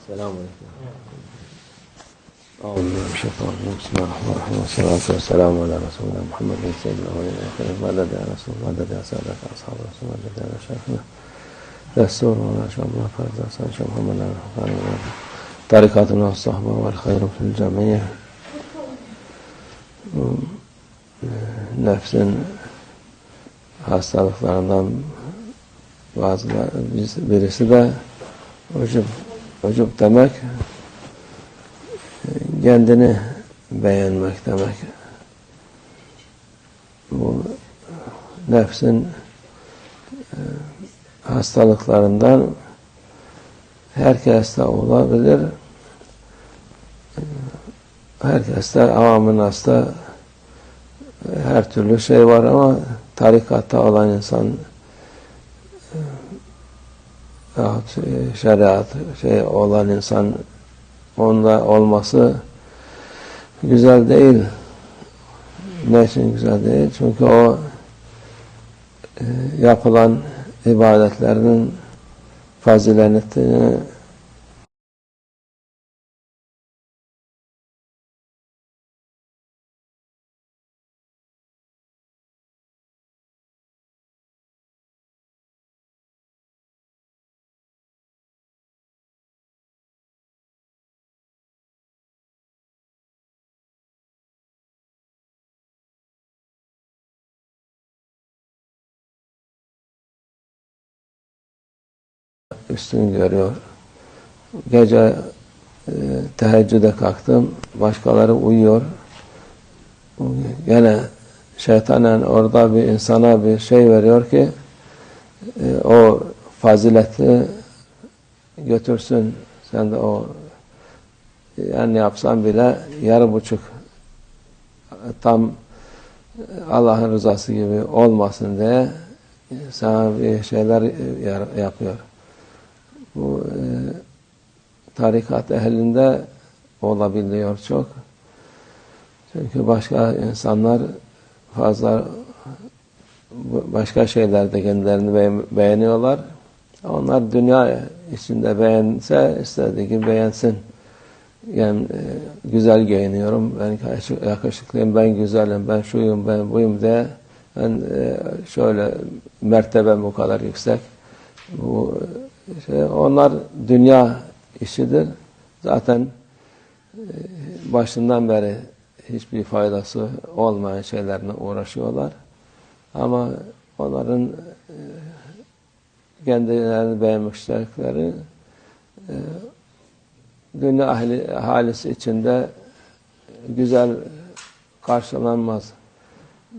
السلام عليكم. أعوذ بسم الله الرحمن الرحيم. والصلاة والسلام على رسولنا محمد سيد الأولين والآخرين. مدد يا رسول مدد يا سادة أصحاب رسول مدد يا شيخنا. دستور ولا شاء الله فرد أسان شاء محمد طريقاتنا الصحبة والخير في الجميع. nefsin hastalıklarından birisi de ucub, ucub demek kendini beğenmek demek. Bu nefsin hastalıklarından herkeste olabilir. Herkeste avamın hasta her türlü şey var ama tarikatta olan insan yahut şeriat şey olan insan onda olması güzel değil. Ne için güzel değil? Çünkü o e, yapılan ibadetlerinin faziletini üstün görüyor. Gece e, teheccüde kalktım. Başkaları uyuyor. Gene şeytanen orada bir insana bir şey veriyor ki e, o fazileti götürsün. Sen de o yani yapsan bile yarı buçuk tam Allah'ın rızası gibi olmasın diye sana bir şeyler yapıyor. Bu e, tarikat ehlinde olabiliyor çok. Çünkü başka insanlar fazla başka şeylerde kendilerini beğeniyorlar. Onlar dünya içinde beğense istediği gibi beğensin. Yani e, güzel giyiniyorum, ben yakışıklıyım, ben güzelim, ben şuyum, ben buyum diye ben e, şöyle mertebem bu kadar yüksek. Bu şey, onlar dünya işidir. Zaten e, başından beri hiçbir faydası olmayan şeylerle uğraşıyorlar. Ama onların e, kendilerini beğenmişlikleri e, dünya ahli, ahalisi içinde güzel karşılanmaz.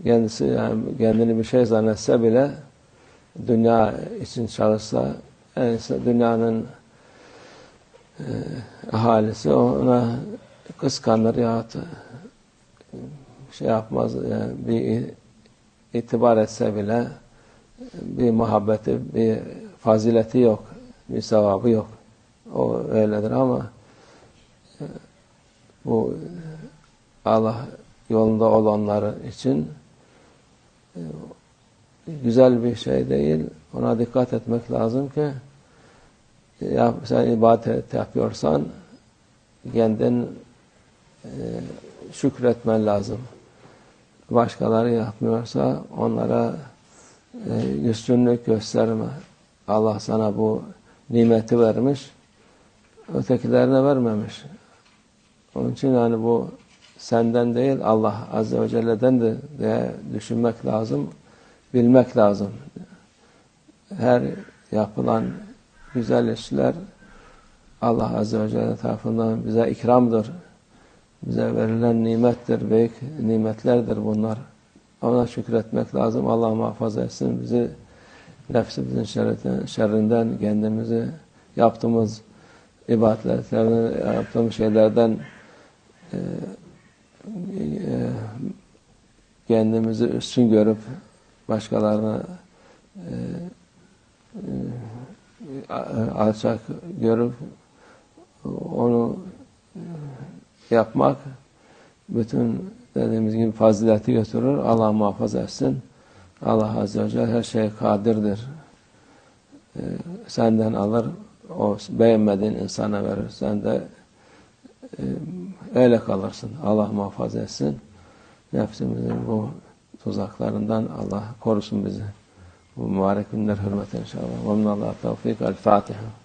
Kendisi yani kendini bir şey zannetse bile dünya için çalışsa yani dünyanın e, ahalisi ona kıskanır ya şey yapmaz yani bir itibar etse bile bir muhabbeti, bir fazileti yok, bir sevabı yok. O öyledir ama e, bu Allah yolunda olanları için e, güzel bir şey değil. Ona dikkat etmek lazım ki ya sen ibadet yapıyorsan kendin e, şükretmen lazım. Başkaları yapmıyorsa onlara e, üstünlük gösterme. Allah sana bu nimeti vermiş. Ötekilerine vermemiş. Onun için yani bu senden değil Allah Azze ve Celle'den de diye düşünmek lazım. Bilmek lazım. Her yapılan güzel işler Allah Azze ve Celle tarafından bize ikramdır. Bize verilen nimettir, büyük nimetlerdir bunlar. Ona şükretmek lazım. Allah muhafaza etsin bizi nefsimizin şerrinden, kendimizi yaptığımız ibadetlerden, yaptığımız şeylerden e, e, kendimizi üstün görüp başkalarına e, e, alçak görüp onu yapmak bütün dediğimiz gibi fazileti götürür. Allah muhafaza etsin. Allah Azze ve Celle her şeye kadirdir. Senden alır, o beğenmediğin insana verirsen de e, öyle kalırsın. Allah muhafaza etsin. Nefsimizin bu tuzaklarından Allah korusun bizi. Bu mübarek günler hürmetine inşallah. Ve minallah tevfik. El Fatiha.